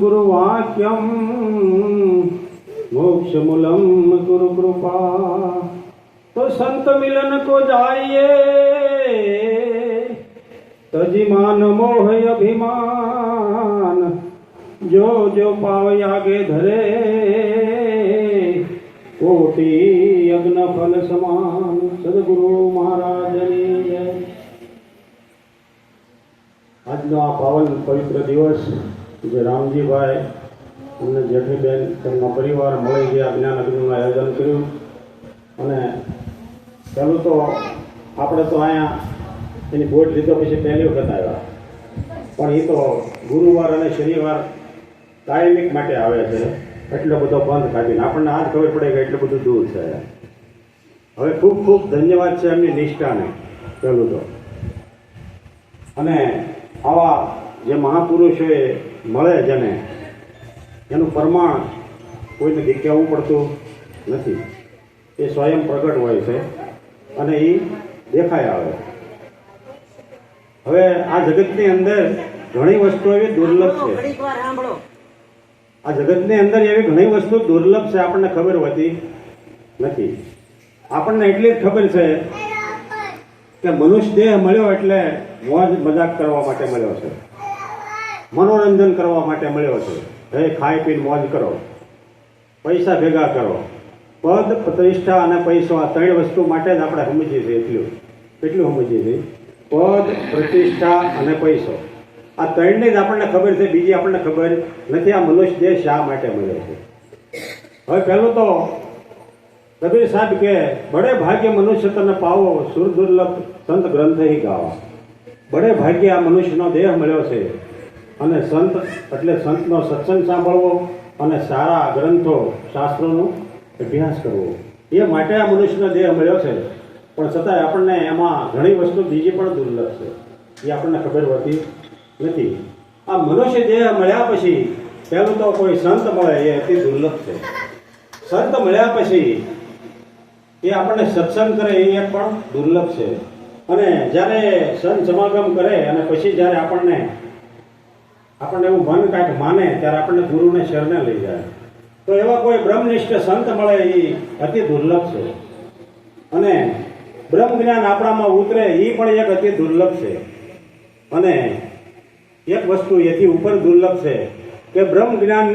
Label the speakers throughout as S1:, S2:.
S1: ગુરુવાક્યમ મોક્ષમૂલમ ગુરુ કૃપા તો સંત મિલન કો જાઈએ તજી માન મોહ અભિમાન જો જો પાવ આગે ધરે કોટી યજ્ઞ ફલ સમાન સદગુરુ મહારાજની જય આજનો આ પાવન પવિત્ર દિવસ જે રામજીભાઈ અને જેઠીબેન તેમના પરિવાર મળી ગયા જ્ઞાન અગ્નિનું આયોજન કર્યું. અને પહેલું તો આપણે તો અહીંયા એની બોટ લીધો પછી પહેલી વખત આવ્યા. પણ એ તો ગુરુવાર અને શનિવાર ટાઈમિંગ માટે આવે છે. એટલો બધો બંધ કાઢીને. આપણને આજ ખબર પડે કે એટલું બધું દૂર છે. હવે ખૂબ ખૂબ ધન્યવાદ છે એમની નિષ્ઠાને. પહેલું તો. અને આવા જે મહાપુરુષોએ મળે જેને એનું પ્રમાણ કોઈને દેખાવું પડતું નથી. એ સ્વયં પ્રગટ હોય છે અને એ દેખાય આવે. હવે આ જગતની અંદર ઘણી વસ્તુ એવી દુર્લભ છે. આ જગતની અંદર એવી ઘણી વસ્તુ દુર્લભ છે આપણને ખબર હોતી નથી. આપણને એટલી જ ખબર છે કે મનુષ્ય દેહ મળ્યો એટલે મોજ મજાક કરવા માટે મળ્યો છે. મનોરંજન કરવા માટે મળ્યો છે. હે ખાઈ પીને મોજ કરો. પૈસા ભેગા કરો. પદ, પ્રતિષ્ઠા અને પૈસો આ ત્રણ વસ્તુ માટે જ આપણે સમજીએ છીએ એટલું. કેટલું સમજીએ છીએ? પદ, પ્રતિષ્ઠા અને પૈસો. આ ત્રણની જ આપણને ખબર છે, બીજી આપણને ખબર નથી આ મનુષ્ય દેહ શા માટે મળ્યો છે. હવે પહેલું તો કબીર સાહેબ કે, બડે ભાગ્ય મનુષ્ય તને પાવો સુર દુર્લભ સંત ગ્રંથ હી ગાવા. બડે ભાગ્ય આ મનુષ્યનો દેહ મળ્યો છે. અને સંત, એટલે સંતનો સત્સંગ સાંભળવો અને સારા ગ્રંથો, શાસ્ત્રોનો અભ્યાસ કરવો. એ માટે આ મનુષ્યનો દેહ મળ્યો છે. પણ છતાંય આપણને એમાં ઘણી વસ્તુ બીજી પણ દુર્લભ છે. એ આપણને ખબર હોતી નથી. આ મનુષ્ય દેહ મળ્યા પછી પહેલું તો કોઈ સંત મળે એ અતિ દુર્લભ છે. સંત મળ્યા પછી એ આપણને સત્સંગ કરે એ પણ દુર્લભ છે. અને જ્યારે સંત સમાગમ કરે અને પછી જ્યારે આપણને આપણને એવું મન કાંઈક માને, ત્યારે આપણને ગુરુને શરણે લઈ જાય. તો એવા કોઈ બ્રહ્મનિષ્ઠ સંત મળે એ અતિ દુર્લભ છે. અને બ્રહ્મ જ્ઞાન આપણામાં ઉતરે એ પણ એક અતિ દુર્લભ છે. અને એક વસ્તુ એથી ઉપર દુર્લભ છે કે બ્રહ્મ જ્ઞાન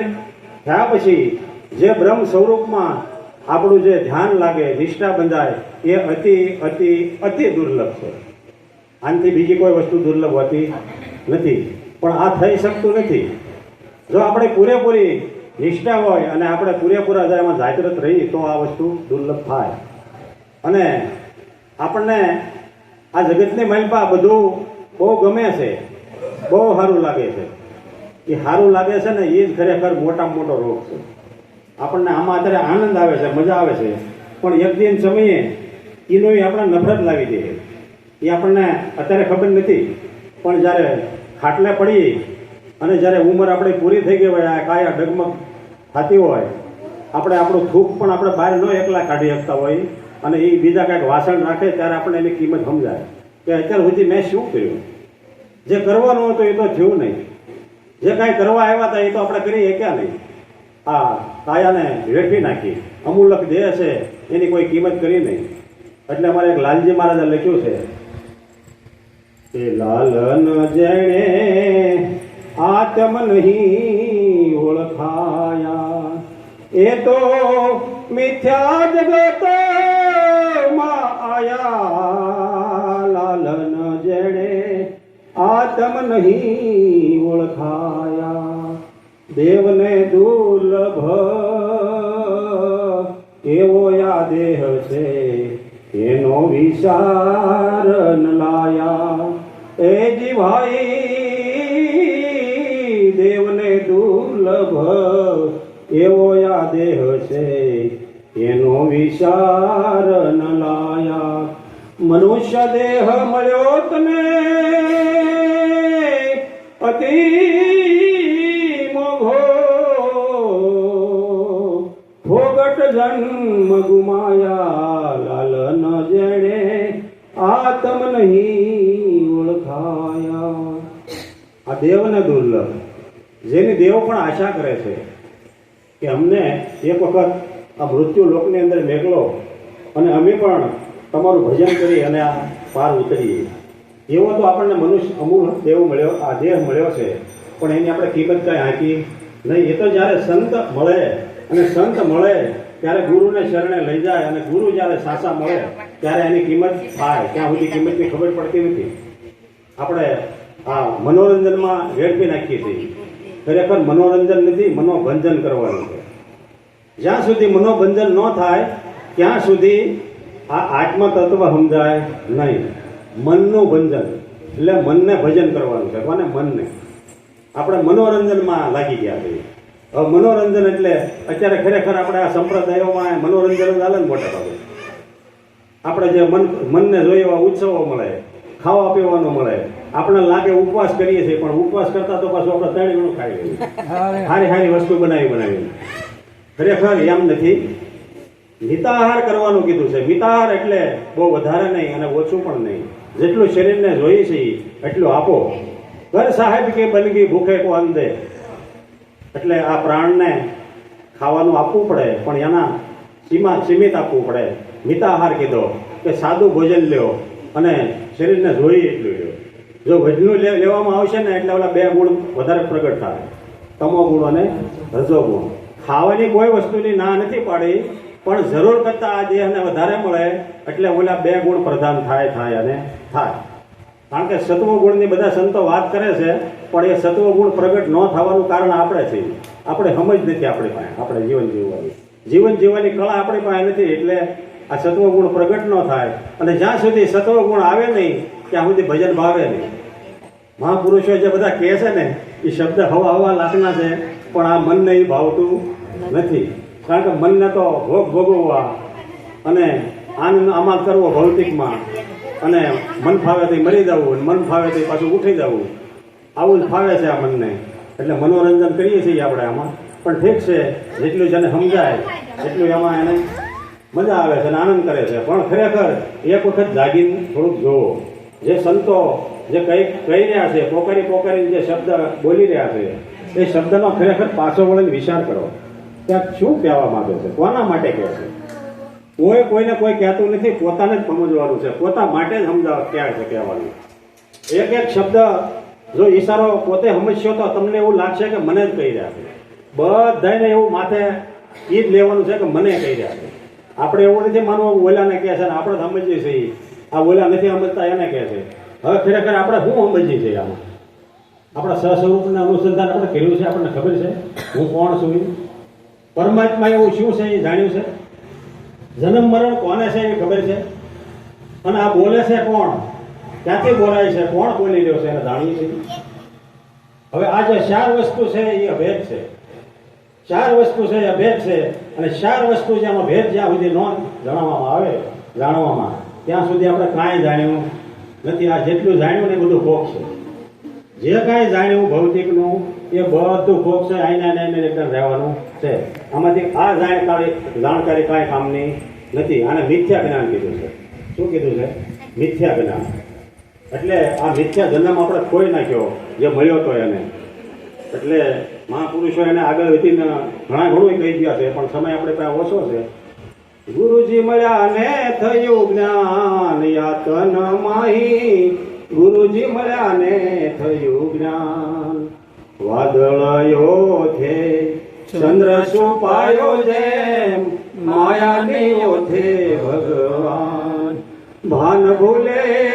S1: થયા પછી જે બ્રહ્મ સ્વરૂપમાં આપણું જે ધ્યાન લાગે, નિષ્ઠા બંધાય, એ અતિ અતિ અતિ દુર્લભ છે. આનાથી બીજી કોઈ વસ્તુ દુર્લભ હોતી નથી. પણ આ થઈ શકતું નથી. જો આપણે પૂરેપૂરી નિષ્ઠા હોય અને આપણે પૂરેપૂરા જો એમાં જાગૃત રહી તો આ વસ્તુ દુર્લભ થાય. અને આપણને આ જગતની મહિમા બધું બહુ ગમે છે. બહુ સારું લાગે છે. એ સારું લાગે છે ને, એ જ ખરેખર મોટામાં મોટો રોગ છે. આપણને આમાં અત્યારે આનંદ આવે છે, મજા આવે છે. પણ એક દિન સમયે એનો આપણે નફરત લાવી દે એ આપણને અત્યારે ખબર નથી. પણ જ્યારે ખાટલે પડી અને જ્યારે ઉંમર આપણી પૂરી થઈ ગઈ હોય, આ કાયા ડગમગ થતી હોય, આપણે આપણું થૂક પણ આપણે બહાર ન એકલા કાઢી શકતા હોય અને એ બીજા કાંઈક વાસણ રાખે ત્યારે આપણે એની કિંમત સમજાય. કે અત્યાર સુધી મેં શું કર્યું? જે કરવાનું હતું એ તો થયું નહીં. જે કાંઈ કરવા આવ્યા હતા એ તો આપણે કરી શક્યા નહીં. આ કાયાને વેઠી નાખી. અમૂલક દેહ છે, એની કોઈ કિંમત કરી નહીં. એટલે અમારે એક લાલજી મહારાજે લખ્યું છે. કે લાલન જેણે આત્મ નહીં ઓળખાયા. એ તો મિથ્યા જગતમાં આયા. લાલન જેણે આત્મ નહીં ઓળખાયા. દેવને દુર્લભ. એવો આ દેહ છે? એનો વિચાર લાયા. એ જીવાઈ દેવને દુર્લભ. એવો આ દેહ છે? એનો વિચાર લાયા. મનુષ્ય દેહ મળ્યો તને. અતિ ભોગટ જન્મ ગુમાયા લાલ ન જેણે આતમ નહીં ઓળખાયા.
S2: આ
S1: આ દેવને દુર્લભ, જેની દેવ પણ આશા કરે છે કે અમને એક વખત આ મૃત્યુ લોકની અંદર મેકલો અને અમે પણ તમારું ભજન કરી અને આ પાર ઉતરીએ. એવો તો આપણને મનુષ્ય અમૂલ દેવ મળ્યો, આ દેહ મળ્યો છે, પણ એની આપણે કિંમત કાંઈ આંકી નહીં. એ તો જ્યારે સંત મળે અને સંત મળે ત્યારે ગુરુને શરણે લઈ જાય અને ગુરુ જ્યારે સાસા મળે ત્યારે એની કિંમત થાય. ત્યાં સુધી કિંમતની ખબર પડતી નથી. આપણે આ મનોરંજનમાં વેડફી નાખીએ છીએ. ખરેખર મનોરંજન નથી મનોભંજન કરવાનું છે. જ્યાં સુધી મનોભંજન ન થાય ત્યાં સુધી આ આત્મ તત્વ સમજાય નહીં. મનનું ભંજન એટલે મનને ભજન કરવાનું છે કોને મનને. આપણે મનોરંજનમાં લાગી ગયા છીએ. મનોરંજન એટલે અત્યારે ખરેખર આપણે આ સંપ્રદાયોમાં મનોરંજન જ હાલે ને મોટા ભાગે. આપણે જે મન મનને જોઈએ એવા ઉત્સવો મળે ખાવા પીવાનું મળે આપણે લાગે ઉપવાસ કરીએ છીએ પણ ઉપવાસ કરતા તો પાછું આપણે ત્રણ ગણું ખાઈ લઈએ સારી સારી વસ્તુ બનાવી બનાવી. ખરેખર એમ નથી. મિતાહાર કરવાનું કીધું છે. મિતાહાર એટલે બહુ વધારે નહીં અને ઓછું પણ નહીં. જેટલું શરીરને જોઈએ છે એટલું આપો. ઘર સાહેબ કે બનગી ભૂખે કો અંદે એટલે આ પ્રાણને ખાવાનું આપવું પડે, પણ એના સીમા સીમિત આપવું પડે. મિતાહાર કીધો કે સાદું ભોજન લ્યો અને શરીરને જોઈ એટલું લ્યો. જો ભજનું લે- લેવામાં આવશે ને એટલે ઓલા બે ગુણ વધારે પ્રગટ થાય. તમો ગુણ અને રજો ગુણ. ખાવાની કોઈ વસ્તુની ના નથી પાડી, પણ જરૂર કરતાં આ દેહને વધારે મળે એટલે ઓલા બે ગુણ પ્રધાન થાય થાય અને થાય. કારણ કે સત્વ ગુણની બધા સંતો વાત કરે છે પણ એ સત્વ ગુણ પ્રગટ ન થવાનું કારણ આપણે છે. આપણે સમજ નથી આપણી પાસે. આપણે જીવન જીવવાની. જીવન જીવવાની કળા આપણી પાસે નથી એટલે આ સત્વ ગુણ પ્રગટ ન થાય. અને જ્યાં સુધી સત્વ ગુણ આવે નહીં, ત્યાં સુધી ભજન ભાવે નહીં. મહાપુરુષો જે બધા કહે છે ને, એ શબ્દ હવા હવા લાખના છે, પણ આ મનને એ ભાવતું નથી. કારણ કે મનને તો ભોગ ભોગવવા અને આનંદ આમાં કરવો ભૌતિકમાં. અને મન ફાવે તો મરી જવું મન ફાવે તો પાછું ઉઠી જવું. આવું જ ફાવે છે આ મનને. એટલે મનોરંજન કરીએ છીએ આપણે આમાં. પણ ઠીક છે, જેટલું જેને સમજાય, એટલું એમાં એને મજા આવે છે અને આનંદ કરે છે. પણ ખરેખર એક વખત જાગીને થોડુંક જોવો જે સંતો જે કઈ કહી રહ્યા છે, પોકારી પોકારીને જે શબ્દ બોલી રહ્યા છે, એ શબ્દનો ખરેખર પાછો વળીને વિચાર કરો. ત્યાં શું કહેવા માંગે છે? કોના માટે કહે છે? કોઈ કોઈને કોઈ કહેતું નથી, પોતાને જ સમજવાનું છે. પોતા માટે જ સમજાવ ક્યાં છે કહેવાનું? એક એક શબ્દ જો ઈશારો પોતે સમજશો તો તમને એવું લાગશે કે મને જ કહી રહ્યા છે. બધાને એવું માથે એ જ લેવાનું છે કે મને કહી રહ્યા છે. આપણે એવું નથી માનવું ઓલાને કહે છે આપણે સમજીએ છીએ. આ ઓલા નથી સમજતા, એને કહે છે. હવે ખરેખર આપણે શું સમજીએ છીએ આમાં? આપણા સસ્વરૂપના અનુસંધાન આપણે કર્યું છે, આપણને ખબર છે. હું કોણ છું? પરમાત્મા એવું શું છે એ જાણ્યું છે? જન્મ, મરણ કોને છે એ ખબર છે? અને આ બોલે છે કોણ? ક્યાંથી બોલાય છે? કોણ બોલી રહ્યો છે? એને જાણીએ છીએ. હવે આ જે ચાર વસ્તુ છે, એ અભેદ છે. ચાર વસ્તુ છે, એ અભેદ છે. અને ચાર વસ્તુ છે, એમાં ભેદ જ્યાં સુધી ન જણાવવામાં આવે, જાણવામાં ત્યાં સુધી આપણે કાંઈ જાણ્યું નથી. આ જેટલું જાણ્યું ને એ બધું ભોગ છે. જે કાંઈ જાણ્યું ભૌતિકનું, એ બધું ભોગ છે, આઈના નાઈને એકદમ રહેવાનું છે. આમાંથી આ જાણકારી જાણકારી કાંઈ કામની નથી. આને મિથ્યા જ્ઞાન કીધું છે. શું કીધું છે? મિથ્યા જ્ઞાન. એટલે આ મિથ્યા જન્મ આપણે ખોઈ નાખ્યો, જે મળ્યો તો એને. એટલે મહાપુરુષો એને આગળ વધીને ઘણા ઘણું કહી ગયા છે, પણ સમય આપણે ત્યાં ઓછો છે. ગુરુજી મળ્યા ને થયું જ્ઞાન યાતન માહી. ગુરુજી મળ્યા ને થયું જ્ઞાન. વાદળયો છે, ચંદ્ર સુપાયો જેમ, માયાની ઓથે ભગવાન. ભાન ભૂલેલા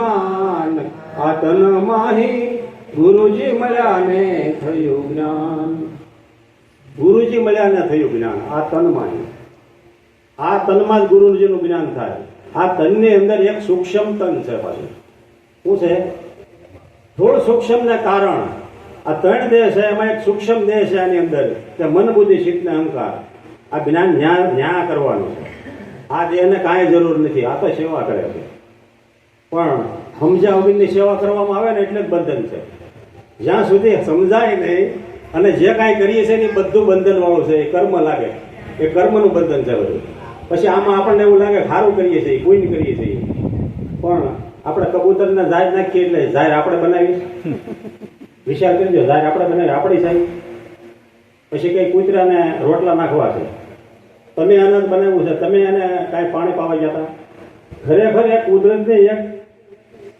S1: નહીં આ તન માહી ગુરુજી મળ્યા ને થયું જ્ઞાન ગુરુજી મળ્યા ને થયું જ્ઞાન આ તનમાં આ તનમાં જ ગુરુજીનું જ્ઞાન થાય. આ તનની અંદર એક સૂક્ષ્મ તન છે પાછું. શું છે? થોડું સૂક્ષ્મ ને કારણ. આ ત્રણ દેહ છે, એમાં એક સૂક્ષ્મ દેહ છે આની અંદર, કે મન બુદ્ધિ ચિત્ત ને અહંકાર. આ જ્ઞાન ન્યા ન્યા કરવાનું છે. આ દેહને કાંઈ જરૂર નથી, આ તો સેવા કરે છે. પણ સમજ્યા વગરની સેવા કરવામાં આવે ને એટલે જ બંધન છે. જ્યાં સુધી સમજાય નહીં અને જે કાંઈ કરીએ છીએ ને એ બધું બંધન વાળું છે, એ કર્મ લાગે. એ કર્મનું બંધન છે બધું. પછી આમાં આપણને એવું લાગે સારું કરીએ છીએ કોઈને કરીએ છીએ. પણ આપણે કબૂતરને જાહેર નાખીએ એટલે જાહેર આપણે બનાવી વિચાર કરજો જાહેર આપણે બનાવી આપણી સાહેબ પછી કંઈ કૂતરાને રોટલા નાખવા છે. તમે આનંદ બનાવ્યું છે, તમે એને કાંઈ પાણી પાવા ગયા હતા? ખરેખર એક કુદરતને એક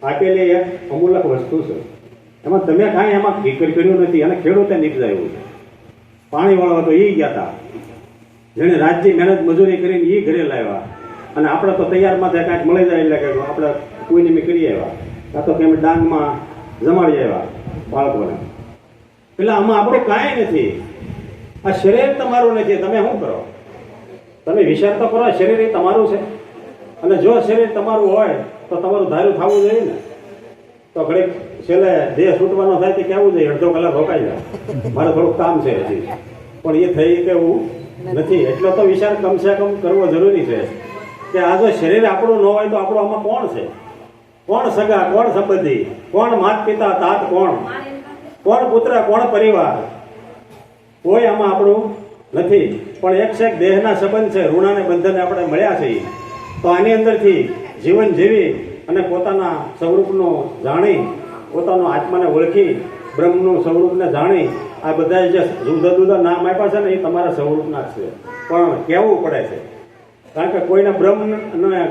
S1: આપેલી એક અમૂલક વસ્તુ છે. એમાં તમે કાંઈ એમાં ફિકર કર્યું નથી અને ખેડૂતે નિપજાયું છે. પાણી વાળવા તો એ ગયા હતા જેણે રાજ્ય મહેનત મજૂરી કરીને એ ઘરે લાવ્યા. અને આપણે તો તૈયારમાં થાય કાંઈક મળી જાય એટલે કે આપણે કોઈ મેં કરી આવ્યા. કાં તો કેમ ડાંગમાં જમાડી આવ્યા બાળકોને. એટલે આમાં આપણું કાંઈ નથી. આ શરીર તમારું નથી. તમે શું કરો? તમે વિચાર તો કરો શરીર એ તમારું છે. અને જો શરીર તમારું હોય તો તમારું ધાર્યું થવું જોઈએ ને. તો ઘડીક છેલ્લે દેહ છૂટવાનો થાય તે કેવું જોઈએ, અડધો કલાક રોકાઈ જાય. મારે થોડુંક કામ છે હજી. પણ એ થઈ કે હું નથી. એટલો તો વિચાર કમસે કમ કરવો જરૂરી છે. કે આ જો શરીર આપણું ન હોય તો આપણું આમાં કોણ છે? કોણ સગા, કોણ સંબંધી? કોણ માત પિતા તાત કોણ? કોણ પુત્ર, કોણ પરિવાર? કોઈ આમાં આપણું નથી. પણ એક છે દેહના સંબંધ છે, ઋણાને બંધને આપણે મળ્યા છીએ. તો આની અંદરથી જીવન જીવી અને પોતાના સ્વરૂપનો જાણી, પોતાનો આત્માને ઓળખી, બ્રહ્મનું સ્વરૂપને જાણી, આ બધા જે જુદા જુદા નામ આપ્યા છે ને, એ તમારા સ્વરૂપના છે. પણ કહેવું પડે છે, કારણ કે કોઈને બ્રહ્મને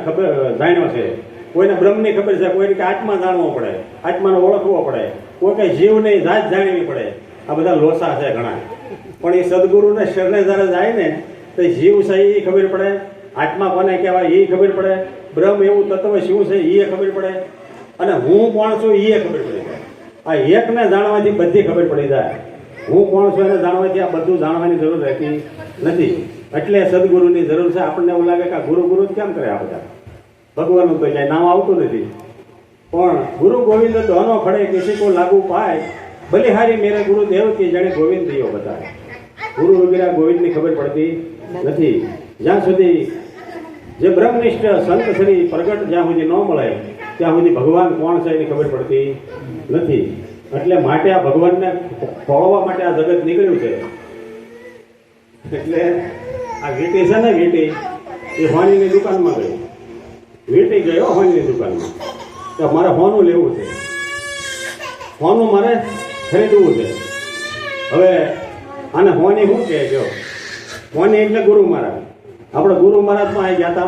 S1: ખબર જાણ્યો છે, કોઈને બ્રહ્મની ખબર છે, કોઈને કે આત્મા જાણવો પડે, આત્માને ઓળખવો પડે, કોઈ કંઈ જીવને જાત જાણવી પડે, આ બધા લોસા છે ઘણા. પણ એ સદગુરુને શરણે જ્યારે જાય ને, તો જીવ છે એ ખબર પડે આત્મા કોને કહેવાય એ ખબર પડે. બ્રહ્મ એવું તત્વ શું છે એ ખબર પડે. અને હું કોણ છું એ ખબર પડી. આ એકને જાણવાથી બધી ખબર પડી જાય. હું કોણ છું એને જાણવાથી આ બધું જાણવાની જરૂર રહેતી નથી. એટલે સદગુરુની જરૂર છે. આપણને એવું લાગે કે આ ગુરુ ગુરુ કેમ કરે આ બધા? ભગવાનનું તો ક્યાંય નામ આવતું નથી. પણ ગુરુ ગોવિંદ દોનો ખડે કિસી કો લાગુ પાય. બલિહારી મેરે ગુરુ દેવ કે જણે ગોવિંદ દિયો બતાય. ગુરુ વગેરે ગોવિંદની ખબર પડતી નથી. જ્યાં સુધી જે બ્રહ્મનિષ્ઠ સંત શ્રી પ્રગટ જ્યાં સુધી ન મળે, ત્યાં સુધી ભગવાન કોણ છે એની ખબર પડતી નથી. એટલે માટે આ ભગવાનને ખોળવા માટે આ જગત નીકળ્યું છે. એટલે આ વીટી છે ને વીટી, એ હોનીની દુકાનમાં ગઈ. વીટી ગયો હોનીની દુકાનમાં. તો મારે હોનું લેવું છે. હોનું મારે ખરીદવું છે. હવે આને હોની શું કહે જો હોની એટલે ગુરુ મહારાજ. આપણે ગુરુ મહારાજમાં આવી ગયા હતા.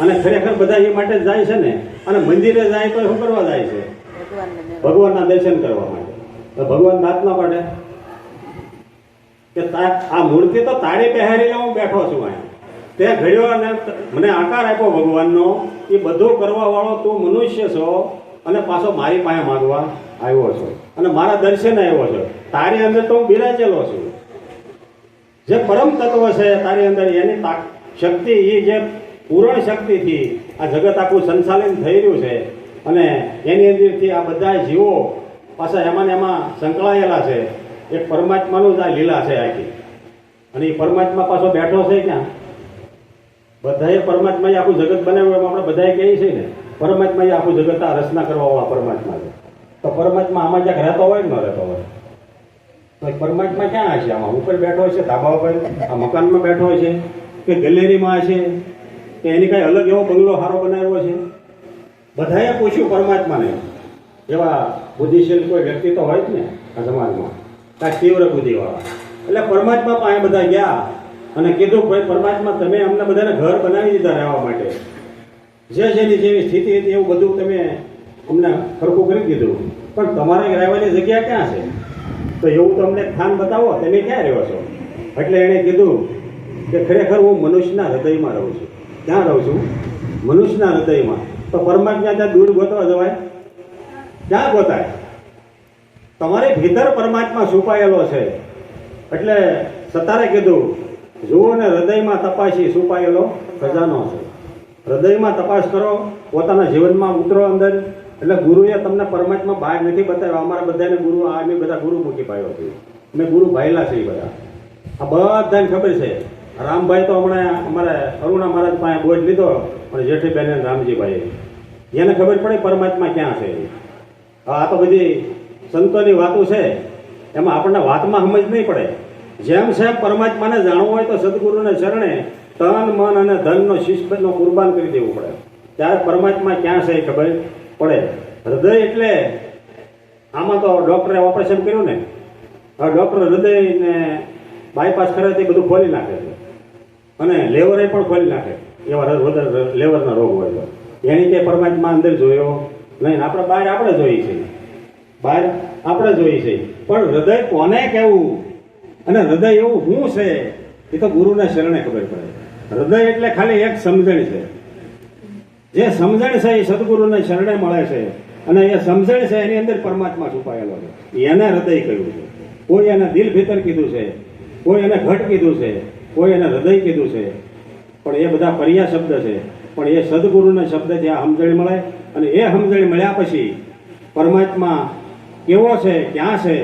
S1: અને ખરેખર બધા એ માટે જાય છે ને. અને મંદિરે જાય તો શું કરવા જાય છે? ભગવાનના દર્શન કરવા માટે. તો ભગવાન નાથના માટે. કે તા- આ મૂર્તિ તો તાળી પહેરીને હું બેઠો છું અહીંયા. તે ઘડ્યો અને મને આકાર આપ્યો ભગવાનનો એ બધું કરવા વાળો તું મનુષ્ય છો અને પાછો મારી પાસે માંગવા આવ્યો છો. અને મારા દર્શન આવ્યો છો. તારી અંદર તો હું બિરાજેલો છું. જે પરમ તત્વ છે તારી અંદર એની તાક શક્તિ એ જે પૂરણ શક્તિથી આ જગત આખું સંચાલન થઈ રહ્યું છે. અને એની અંદરથી આ બધા જીવો પાછા એમાં ને એમાં સંકળાયેલા છે. એક પરમાત્માનું જ આ લીલા છે આખી. અને એ પરમાત્મા પાછો બેઠો છે ક્યાં? બધાએ પરમાત્માએ આખું જગત બનાવ્યું એમ આપણે બધાએ કહીએ છીએ ને. પરમાત્માએ આખું જગત આ રચના કરવાવાળા પરમાત્મા છે. તો પરમાત્મા આમાં જ્યાં રહેતો હોય કે ન રહેતો હોય? તો પરમાત્મા ક્યાં હશે? આમાં ઉપર બેઠો છે ધાબા ઉપર? આ મકાનમાં બેઠો છે કે ગેલેરીમાં છે, કે એની કઈ અલગ એવો બંગલો સારો બનાવ્યો છે? બધાએ પૂછ્યું પરમાત્માને. એવા બુદ્ધિશીલ કોઈ વ્યક્તિ તો હોય જ ને આ સમાજમાં. કાંઈ તીવ્ર બુદ્ધિવાળા. એટલે પરમાત્મા પાસે બધા ગયા અને કીધું, ભાઈ, પરમાત્મા, તમે અમને બધાને ઘર બનાવી દીધા રહેવા માટે. જે જેની જેવી સ્થિતિ હતી એવું બધું તમે અમને ખરખું કરી દીધું. પણ તમારે રહેવાની જગ્યા ક્યાં છે? તો એવું તો અમને સ્થાન બતાવો, તમે ક્યાં રહ્યો છો? એટલે એણે કીધું કે ખરેખર હું મનુષ્યના હૃદયમાં રહું છું. ક્યાં રહું છું? મનુષ્યના હૃદયમાં. તો પરમાત્મા ત્યાં દૂર ગોતવા જવાય? ક્યાં ગોતાય? તમારી ભીતર પરમાત્મા છુપાયેલો છે. એટલે સતારે કીધું જુઓ ને હૃદયમાં તપાસી છુપાયેલો ખજાનો છે. હૃદયમાં તપાસ કરો, પોતાના જીવનમાં ઉતરો અંદર. એટલે ગુરુએ તમને પરમાત્મા બહાર નથી બતાવ્યો. અમારા બધાને ગુરુ, આ અમે બધા ગુરુ મૂકી પાયો છે. અમે ગુરુ ભાઈલા છે બધા. આ બધાને ખબર છે. રામભાઈ તો હમણાં અમારે અરુણા મહારાજ પાસે બોજ લીધો, પણ જેઠીબેન અને રામજીભાઈ એને ખબર પડે પરમાત્મા ક્યાં છે આ તો બધી સંતોની વાતો છે. એમાં આપણને વાતમાં સમજ નહીં પડે. જેમ છે પરમાત્માને જાણવું હોય તો સદગુરુને શરણે તન, મન અને ધનનો શિસ્તનો કુરબાન કરી દેવું પડે. ત્યારે પરમાત્મા ક્યાં છે એ ખબર પડે. હૃદય એટલે આમાં તો ડોક્ટરે ઓપરેશન કર્યું ને. હવે ડૉક્ટર હૃદયને બાયપાસ કરે તે બધું ખોલી નાખે છે. અને લેવરે પણ ખોલી નાખે. એવા વધારે લેવરના રોગ હોય તો. એની કે પરમાત્મા અંદર જોયો નહીં, આપણે બહાર આપણે જોઈએ છીએ. બહાર આપણે જોઈએ છીએ. પણ હૃદય કોને કહેવું? અને હૃદય એવું શું છે? એ તો ગુરુને શરણે ખબર પડે. હૃદય એટલે ખાલી એક સમજણ છે. જે સમજણ છે એ સદગુરુને શરણે મળે છે. અને એ સમજણ છે એની અંદર પરમાત્મા છુપાયેલો છે. એને હૃદય કહ્યું છે. કોઈ એને દિલ ભીતર કીધું છે. કોઈ એને ઘટ કીધું છે. કોઈ એને હૃદય કીધું છે, પણ એ બધા પર્યા શબ્દ છે, પણ એ સદગુરુના શબ્દ આ સમજણ મળે અને એ સમજણ મળ્યા પછી પરમાત્મા કેવો છે, ક્યાં છે,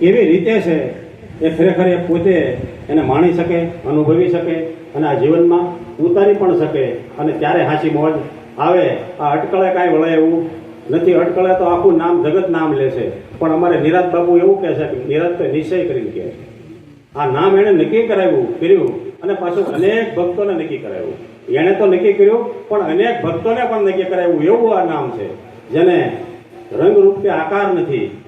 S1: કેવી રીતે છે, એ ખરેખર એ પોતે એને માણી શકે, અનુભવી શકે અને આ જીવનમાં ઉતારી પણ શકે અને ત્યારે હાંસી મોજ આવે. આ અટકળે કાંઈ વળે એવું નથી. અટકળે તો આખું નામ જગત નામ લેશે પણ અમારે નિરાજ બાબુ એવું કહે છે કે નિરાજ તો નિશ્ચય કરીને કહે છે. આ નામ એણે નક્કી કરાવ્યું, કર્યું. અને પાછું અનેક ભક્તોને નક્કી કરાવ્યું. એણે તો નક્કી કર્યું, પણ અનેક ભક્તોને પણ નક્કી કરાવ્યું. એવું આ નામ છે. જેને રંગરૂપ કે આકાર નથી,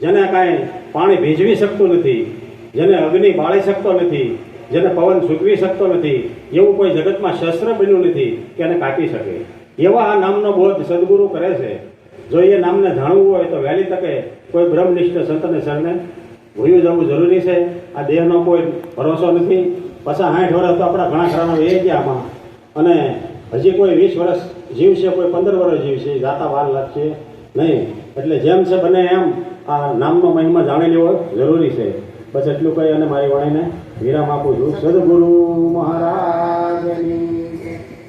S1: જેને કાંઈ પાણી ભીજવી શકતું નથી, જેને અગ્નિ બાળી શકતો નથી, જેને પવન સૂકવી શકતો નથી, એવું કોઈ જગતમાં શસ્ત્ર બન્યું નથી કે એને કાપી શકે. એવા આ નામનો બોધ સદગુરુ કરે છે. જો એ નામને જાણવું હોય તો વહેલી તકે કોઈ બ્રહ્મનિષ્ઠ સંતને શરણે ભૂયું જવું જરૂરી છે. આ દેહનો કોઈ ભરોસો નથી. પાછા સાઠ વર્ષ તો આપણા ઘણા ખરા એ ગયા આમાં. અને હજી કોઈ વીસ વર્ષ જીવશે કોઈ પંદર વર્ષ જીવશે જાતા વાર લાગશે નહીં. એટલે જેમ છે બને એમ આ નામનો મહિમા જાણી લેવો જરૂરી છે. બસ એટલું કહી અને મારી વાણીને વિરામ આપું છું. સદગુરુ મહારાજની